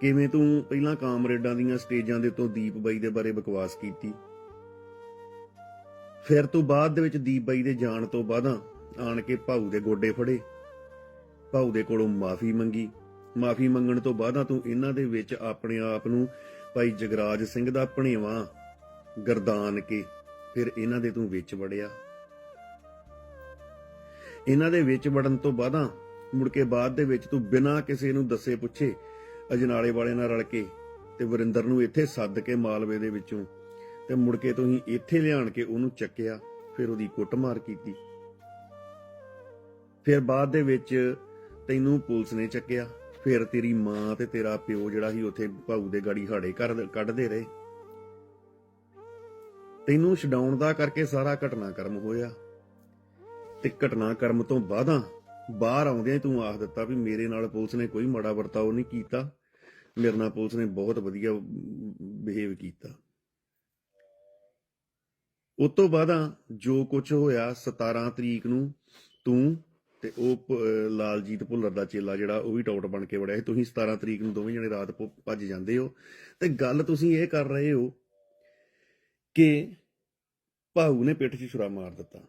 ਕਿਵੇਂ ਤੂੰ ਪਹਿਲਾਂ ਕਾਮਰੇਡਾਂ ਦੀਆਂ ਸਟੇਜਾਂ ਦੇ ਤੋਂ ਦੀਪ ਬਾਈ ਦੇ ਬਾਰੇ ਬਕਵਾਸ ਕੀਤੀ? ਫਿਰ ਤੂੰ ਬਾਅਦ ਦੇ ਵਿੱਚ ਦੀਪ ਬਾਈ ਦੇ ਜਾਣ ਤੋਂ ਬਾਅਦਾਂ ਆਣ ਕੇ ਭਾਊ ਦੇ ਗੋਡੇ ਫੜੇ। ਭਾਊ ਦੇ ਕੋਲੋਂ ਮਾਫੀ ਮੰਗੀ। ਮਾਫੀ ਮੰਗਣ ਤੋਂ ਬਾਅਦਾਂ ਤੂੰ ਇਹਨਾਂ ਦੇ ਵਿੱਚ ਆਪਣੇ ਆਪ ਨੂੰ ਭਾਈ ਜਗਰਾਜ ਸਿੰਘ ਦਾ ਭਣੇਵਾ ਗਰਦਾਨ ਕੇ ਫਿਰ ਇਹਨਾਂ ਦੇ ਤੂੰ ਵਿੱਚ ਵੜਿਆ। ਇਹਨਾਂ ਦੇ ਵਿੱਚ ਵੜਨ ਤੋਂ ਬਾਅਦਾਂ ਮੁੜ ਕੇ ਬਾਅਦ ਦੇ ਵਿੱਚ ਤੂੰ ਬਿਨਾਂ ਕਿਸੇ ਨੂੰ ਦੱਸੇ ਪੁੱਛੇ ਅਜਨਾਲੇ ਵਾਲੇ ਨਾਲ ਰਲ ਕੇ ਤੇ ਵਰਿੰਦਰ ਨੂੰ ਇੱਥੇ ਸੱਦ ਕੇ ਮਾਲਵੇ ਦੇ ਵਿੱਚੋਂ ਤੇ ਮੁੜ ਕੇ ਤੁਸੀਂ ਇੱਥੇ ਲਿਆਣ ਕੇ ਉਹਨੂੰ ਚੱਕਿਆ, ਫਿਰ ਉਹਦੀ ਕੁੱਟਮਾਰ ਕੀਤੀ। ਫਿਰ ਬਾਅਦ ਦੇ ਵਿੱਚ ਤੈਨੂੰ ਪੁਲਿਸ ਨੇ ਚੱਕਿਆ, ਫਿਰ ਤੇਰੀ ਮਾਂ ਤੇ ਤੇਰਾ ਪਿਓ ਜਿਹੜਾ ਸੀ ਉੱਥੇ ਭਾਊ ਦੇ ਗਾੜੀ ਹਾੜੇ ਕਰ ਕੱਢਦੇ ਰਹੇ। ਤੈਨੂੰ ਛਡਾਉਣ ਦਾ ਕਰਕੇ ਸਾਰਾ ਘਟਨਾਕ੍ਰਮ ਹੋਇਆ। ਤੇ ਘਟਨਾਕ੍ਰਮ ਤੋਂ ਬਾਅਦਾਂ ਬਾਹਰ ਆਉਂਦਿਆਂ ਹੀ ਤੂੰ ਆਖ ਦਿੱਤਾ ਵੀ ਮੇਰੇ ਨਾਲ ਪੁਲਿਸ ਨੇ ਕੋਈ ਮਾੜਾ ਵਰਤਾਓ ਨਹੀਂ ਕੀਤਾ। ਮੇਰੇ ਨਾਲ ਪੁਲਿਸ ਨੇ ਬਹੁਤ ਵਧੀਆ ਬਿਹੇਵ ਕੀਤਾ। ਉਸ ਤੋਂ ਬਾਅਦਾਂ ਜੋ ਕੁਝ ਹੋਇਆ 17 ਤਰੀਕ ਨੂੰ, ਤੂੰ ਤੇ ਉਹ ਲਾਲਜੀਤ ਭੁੱਲਰ ਦਾ ਚੇਲਾ ਜਿਹੜਾ, ਉਹ ਵੀ ਟੌਟ ਬਣ ਕੇ ਵੜਿਆ ਸੀ। ਤੁਸੀਂ 17 ਤਰੀਕ ਨੂੰ ਦੋਵੇਂ ਜਣੇ ਰਾਤ ਭੱਜ ਜਾਂਦੇ ਹੋ। ਤੇ ਗੱਲ ਤੁਸੀਂ ਇਹ ਕਰ ਰਹੇ ਹੋ ਕਿ ਭਾਊ ਨੇ ਪਿੱਠ 'ਚ ਛੁਰਾ ਮਾਰ ਦਿੱਤਾ।